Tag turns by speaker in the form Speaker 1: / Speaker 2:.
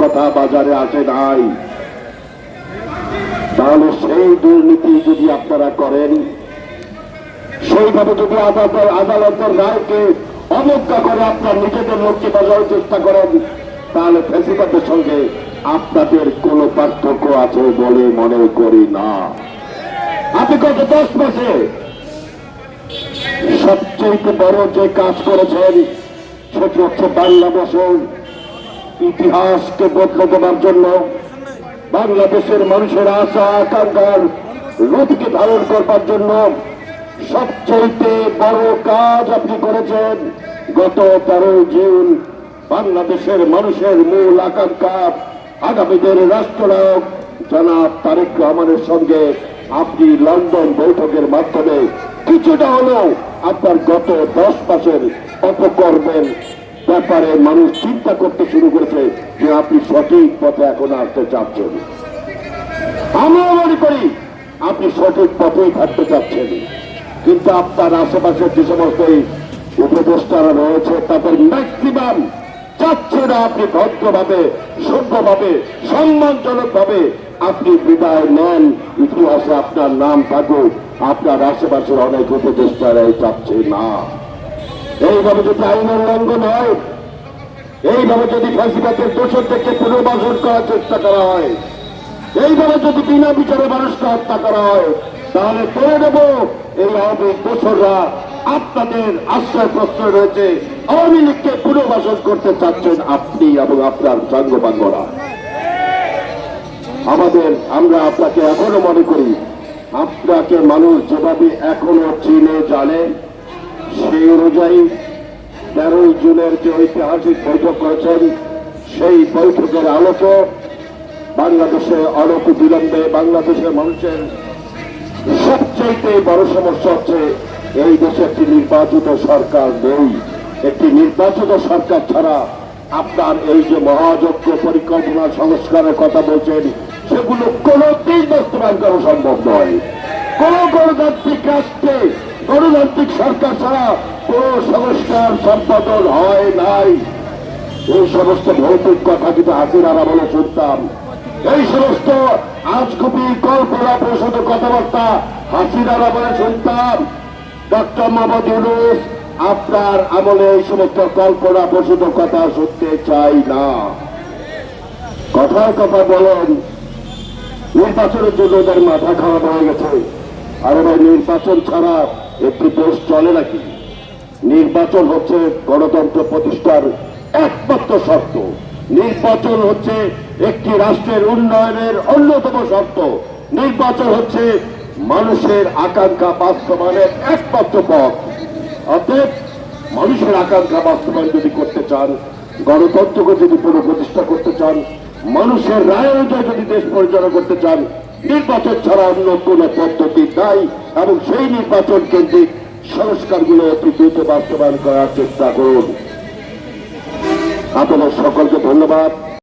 Speaker 1: কথা বাজারে আসে নাই। তাহলে সেই দুর্নীতি যদি আপনারা করেন, সেইভাবে যদি আদালতের আদালতের রায়কে অবজ্ঞা করে আপনার নিজেদের লোককে বাজানোর চেষ্টা করেন, তাহলে ফেসিবাদের সঙ্গে আপনাদের কোনো পার্থক্য আছে বলে মনে করি না। আপনি গত দশ মাসে সবচেয়ে বড় যে কাজ করেছেন, সেটি হচ্ছে বাংলাদেশের ইতিহাসকে বদলে দেওয়ার জন্য বাংলাদেশের মানুষের আশা আকাঙ্ক্ষার রূপকে ধারণ করবার জন্য সবচেয়ে বড় কাজ আপনি করেছেন। গত তেরোই জুন বাংলাদেশের মানুষের মূল আকাঙ্ক্ষা আগামীদের রাষ্ট্রনায়ক জনাব তারেক রহমানের সঙ্গে আপনি লন্ডন বৈঠকের মাধ্যমে কিছুটা হলেও আপনার গত দশ মাসের অপকর্মের ব্যাপারে মানুষ চিন্তা করতে শুরু করেছে যে আপনি সঠিক পথে এখন আসতে চাচ্ছেন। আমিও মনে করি আপনি সঠিক পথেই থাকতে চাচ্ছেন। কিন্তু আপনার আশেপাশে যে সমস্ত উপদেষ্টারা রয়েছে, তাদের ম্যাক্সিমাম চাচ্ছে না আপনি ভদ্রভাবে, সভ্যভাবে সম্মানজনক ভাবে আপনি বিদায় নেন। ইতিহাসে আপনার নাম থাকুক, আপনার আশেপাশের অনেক উপদেষ্টারাই চাচ্ছে না। এইভাবে যদি আইনের লঙ্ঘন হয় এইভাবে যদি ফাঁসিবাদের দোষরদেরকে পুনর্বাসন করার চেষ্টা করা হয়, এইভাবে যদি বিনা বিচারে মানুষকে হত্যা করা হয়, তাহলে করে নেব এই আওয়ামী দোষররা। আপনাদের আশ্রয় প্রশ্রয় রয়েছে। আওয়ামী লীগকে পুনর্বাসন করতে চাচ্ছেন আপনি এবং আপনার সাঙ্গপাঙ্গরা আমাদের, আমরা আপনাকে এখনও মনে করি, আপনাকে মানুষ যেভাবে এখনও চিনে, জানে সেই অনুযায়ী তেরোই জুনের যে ঐতিহাসিক বৈঠক করেছেন, সেই বৈঠকের আলোকে বাংলাদেশে অনপ বিলম্বে বাংলাদেশের মানুষের সবচেয়ে বড় সমস্যা হচ্ছে এই দেশে একটি নির্বাচিত সরকার নেই। একটি নির্বাচিত সরকার ছাড়া আপনার এই যে মহাযজ্ঞ পরিকল্পনা সংস্কারের কথা বলছেন, সেগুলো কোনোদিন বাস্তবায়ন করা সম্ভব নয়। কোন গণতান্ত্রিক রাষ্ট্রে গণতান্ত্রিক সরকার ছাড়া কোন সংস্কার সম্পাদন হয় নাই। এই সমস্ত ভৌতিক কথা কিন্তু হাসিনারা বলে শুনতাম। এই সমস্ত আজগুবি কল্পনা প্রসূত কথাবার্তা হাসিনারা বলে শুনতাম। ডক্টর মোহাম্মদ ইউনুস, আপনার আমলে এই সমস্ত কল্পনা প্রসূত কথা শুনতে চাই না। কথার কথা বলেন, নির্বাচনের জন্য ওদের মাথা খারাপ হয়ে গেছে। আর ভাই, নির্বাচন ছাড়া একটি দেশ চলে নাকি? নির্বাচন হচ্ছে গণতন্ত্র প্রতিষ্ঠার একমাত্র শর্ত। নির্বাচন হচ্ছে একটি রাষ্ট্রের উন্নয়নের অন্যতম শর্ত। নির্বাচন হচ্ছে মানুষের আকাঙ্ক্ষা বাস্তবায়নের একমাত্র পথ। অতএব মানুষের আকাঙ্ক্ষা বাস্তবায়ন যদি করতে চান, গণতন্ত্রকে যদি পুনঃপ্রতিষ্ঠা করতে চান, মানুষের রায় অনুযায়ী যদি দেশ পরিচালনা করতে চান, নির্বাচন ছাড়া অন্য কোন পদ্ধতি নাই। এবং সেই নির্বাচন কেন্দ্রিক সংস্কারগুলো অতি দ্রুত বাস্তবায়ন করার চেষ্টা করুন। আপনাদের সকলকে ধন্যবাদ।